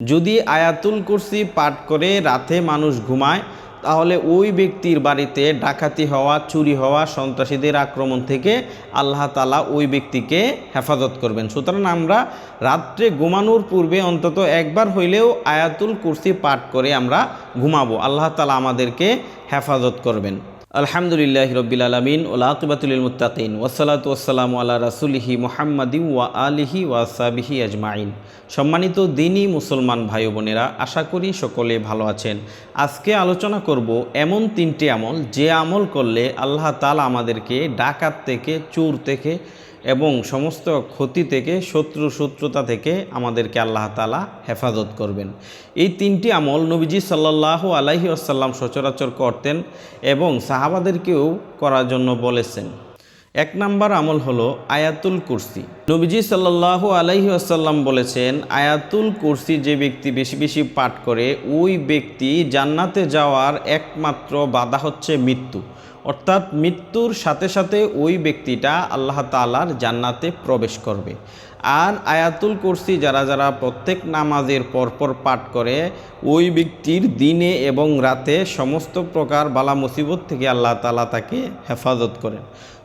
যদি আয়াতুল কুরসি পাঠ করে রাতে মানুষ ঘুমায়, তাহলে ওই ব্যক্তির বাড়িতে ডাকাতি হওয়া, চুরি হওয়া, সন্ত্রাসীদের আক্রমণ থেকে আল্লাহ তালা ওই ব্যক্তিকে হেফাজত করবেন। সুতরাং আমরা রাত্রে ঘুমানোর পূর্বে অন্তত একবার হইলেও আয়াতুল কুরসি পাঠ করে আমরা ঘুমাবো। আল্লাহ তালা আমাদেরকে হেফাজত করবেন। আলহামদুলিল্লাহ রবিল আলমিন ওলাকিবাতুল মুতাকিন ওসালাত ওসালাম আল্লাহ রাসুলহি মোহাম্মদি ওয়া আলিহি ওয়াসাবিহি আজমাইন। সম্মানিত দিনই মুসলমান ভাই বোনেরা আশা করি সকলে ভালো আছেন। আজকে আলোচনা করব এমন তিনটি আমল যে আমল করলে আল্লাহ তালা আমাদেরকে ডাকাত থেকে, চোর থেকে এবং সমস্ত ক্ষতি থেকে, শত্রু শত্রুতা থেকে আমাদেরকে আল্লাহ তালা হেফাজত করবেন। এই তিনটি আমল নবীজি সাল্লাহ আলাহি আসাল্লাম সচরাচর করতেন এবং সাহাবাদেরকেও করার জন্য বলেছেন। এক নাম্বার আমল হলো আয়াতুল কুরসি। নবীজি সাল্লাহ আলাইহি আসাল্লাম বলেছেন, আয়াতুল কুরসি যে ব্যক্তি বেশি বেশি পাঠ করে, ওই ব্যক্তি জান্নাতে যাওয়ার একমাত্র বাধা হচ্ছে মৃত্যু। অর্থাৎ মৃত্যুর সাথে সাথে ওই ব্যক্তিটা আল্লাহ তালার জান্নাতে প্রবেশ করবে। আর আয়াতুল কুরসি যারা যারা প্রত্যেক নামাজের পরপর পাঠ করে, ওই ব্যক্তির দিনে এবং রাতে সমস্ত প্রকার বালা মুসিবত থেকে আল্লাহ তালা তাকে হেফাজত করেন।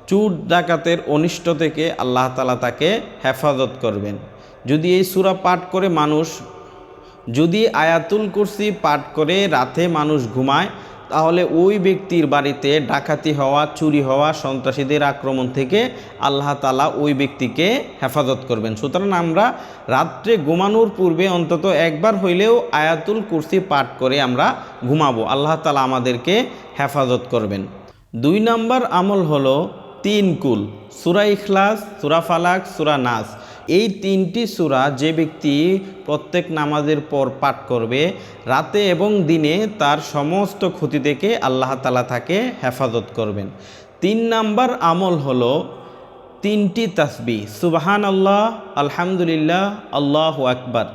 চুর ডাকাতের অনিষ্ট থেকে আল্লাহ তালা তাকে হেফাজত করবেন। যদি এই সুরা পাঠ করে মানুষ, যদি আয়াতুল কুরসি পাঠ করে রাতে মানুষ ঘুমায় তাহলে ওই ব্যক্তির বাড়িতে ডাকাতি হওয়া, চুরি হওয়া, সন্ত্রাসীদের আক্রমণ থেকে আল্লাহ তালা ওই ব্যক্তিকে হেফাজত করবেন। সুতরাং আমরা রাত্রে ঘুমানোর পূর্বে অন্তত একবার হইলেও আয়াতুল কুরসি পাঠ করে আমরা ঘুমাবো। আল্লাহ তালা আমাদেরকে হেফাজত করবেন। দুই নম্বর আমল হলো তিন কুল, সুরা ইখলাস, সুরা ফালাক, সুরা নাস। এই তিনটি সুরা যে ব্যক্তি প্রত্যেক নামাজের পর পাঠ করবে, রাতে এবং দিনে তার সমস্ত ক্ষতি থেকে আল্লাহ তালা তাকে হেফাজত করবেন। তিন নাম্বার আমল হলো তিনটি তাসবি সুবাহান আল্লাহ আলহামদুলিল্লাহ, আল্লাহ আকবার।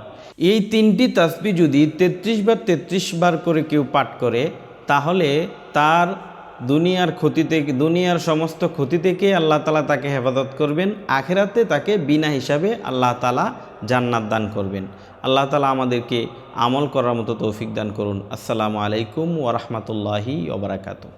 এই তিনটি তাসবি যদি তেত্রিশ বার তেত্রিশ বার করে কেউ পাঠ করে, তাহলে তার দুনিয়ার ক্ষতি থেকে দুনিয়ার সমস্ত ক্ষতি থেকে আল্লাহ তালা তাকে হেফাজত করবেন। আখেরাতে তাকে বিনা হিসাবে আল্লাহ তালা জান্নাত দান করবেন। আল্লাহ তালা আমাদেরকে আমল করার মতো তৌফিক দান করুন। আসসালামু আলাইকুম ওরহমতুল্লাহি ওবরাকাতু